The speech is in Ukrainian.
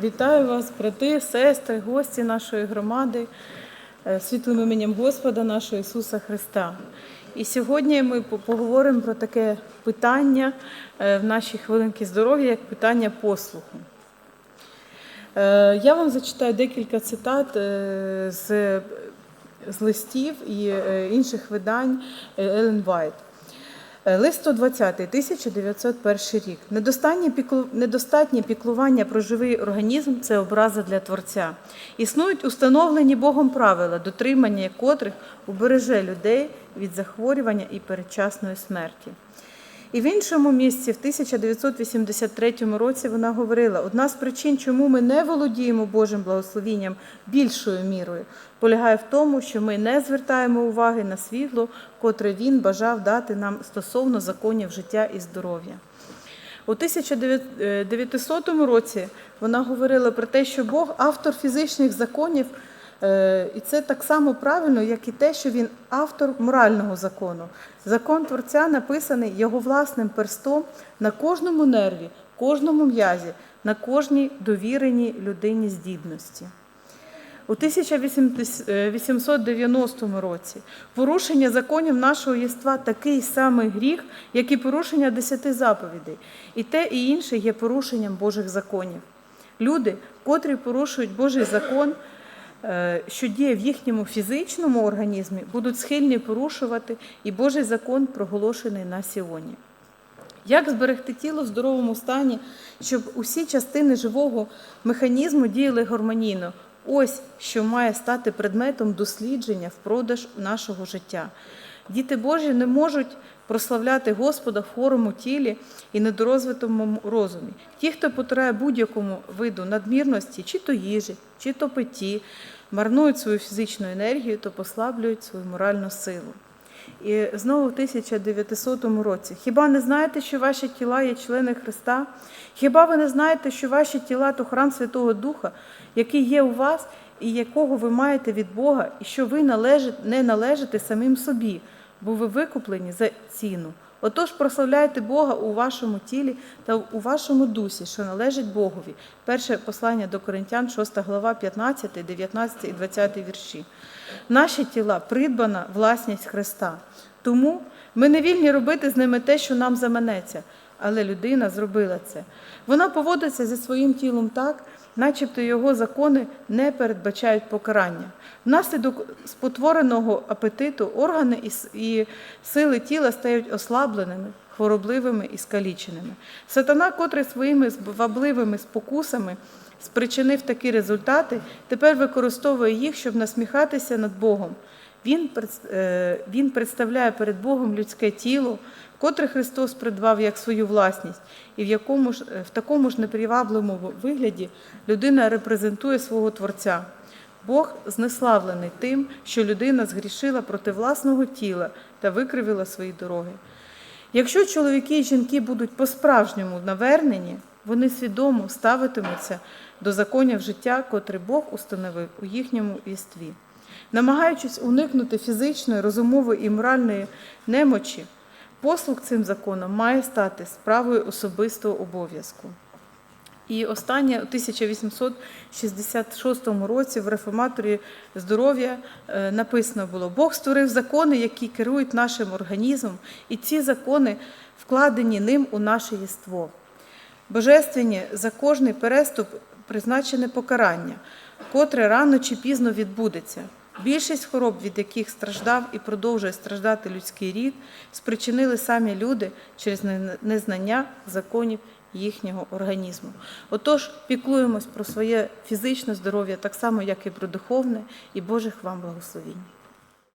Вітаю вас, брати, сестри, гості нашої громади, е, світлим іменем Господа нашого Ісуса Христа. І сьогодні ми поговоримо про таке питання е, в нашій хвилинці здоров'я, як питання послуху. Е, Я вам зачитаю декілька цитат з, з листів і інших видань Елен Вайт. Е, Лист 120, 1901 рік. Недостатнє, піклу... Недостатнє піклування про живий організм це образа для Творця. Існують установлені Богом правила, дотримання котрих убереже людей від захворювання і передчасної смерті. І в іншому місці, в 1983 році, вона говорила: одна з причин, чому ми не володіємо Божим благословінням більшою мірою, полягає в тому, що ми не звертаємо уваги на світло, котре він бажав дати нам стосовно законів життя і здоров'я. У 1900 році вона говорила про те, що Бог автор фізичних законів, і це так само правильно, як і те, що він автор морального закону. Закон Творця написаний його власним перстом на кожному нерві, кожному м'язі, на кожній довіреній людині здібності. У 1890 році порушення законів нашого єства такий самий гріх, як і порушення десяти заповідей. І те, і інше є порушенням Божих законів. Люди, котрі порушують Божий закон, е, що діє в їхньому фізичному організмі, будуть схильні порушувати і Божий закон, проголошений на Сіоні. Як зберегти тіло в здоровому стані, щоб усі частини живого механізму діяли гармонійно? Ось що має стати предметом дослідження впродаж нашого життя. Діти Божі не можуть прославляти Господа в хворому тілі і недорозвитому розумі. Ті, хто потирає будь-якому виду надмірності, чи то їжі, чи то питті, марнують свою фізичну енергію, то послаблюють свою моральну силу. І знову в 1900 році. Хіба не знаєте, що ваші тіла є члени Христа? Хіба ви не знаєте, що ваші тіла то храм Святого Духа, який є у вас і якого ви маєте від Бога, і що ви не належите самим собі, бо ви викуплені за ціну. Отож, прославляйте Бога у вашому тілі та у вашому дусі, що належить Богові. Перше послання до Коринтян, 6 глава, 15, 19 і 20 вірші. Наші тіла придбана власність Христа. Тому ми не вільні робити з ними те, що нам заманеться. Але людина зробила це. Вона поводиться зі своїм тілом так, начебто його закони не передбачають покарання. Внаслідок спотвореного апетиту органи і сили тіла стають ослабленими, хворобливими і скаліченими. Сатана, котрий своїми звабливими спокусами спричинив такі результати, тепер використовує їх, щоб насміхатися над Богом. Він, е, він представляє перед Богом людське тіло, котре Христос придбав як свою власність, і в, якому ж, е, в такому ж непривабливому вигляді людина репрезентує свого Творця. Бог знеславлений тим, що людина згрішила проти власного тіла та викривила свої дороги. Якщо чоловіки і жінки будуть по-справжньому навернені, вони свідомо ставитимуться до законів життя, котрі Бог установив у їхньому єстві. Намагаючись уникнути фізичної, розумової і моральної немочі, послуг цим законом має стати справою особистого обов'язку. І останнє у 1866 році в реформаторі здоров'я е, написано було: Бог створив закони, які керують нашим організмом, і ці закони вкладені ним у наше єство. Божественні за кожний переступ призначене покарання, котре рано чи пізно відбудеться. Більшість хвороб, від яких страждав і продовжує страждати людський рід, спричинили самі люди через незнання законів їхнього організму. Отож, піклуємось про своє фізичне здоров'я так само, як і про духовне, і Божих вам благословінь.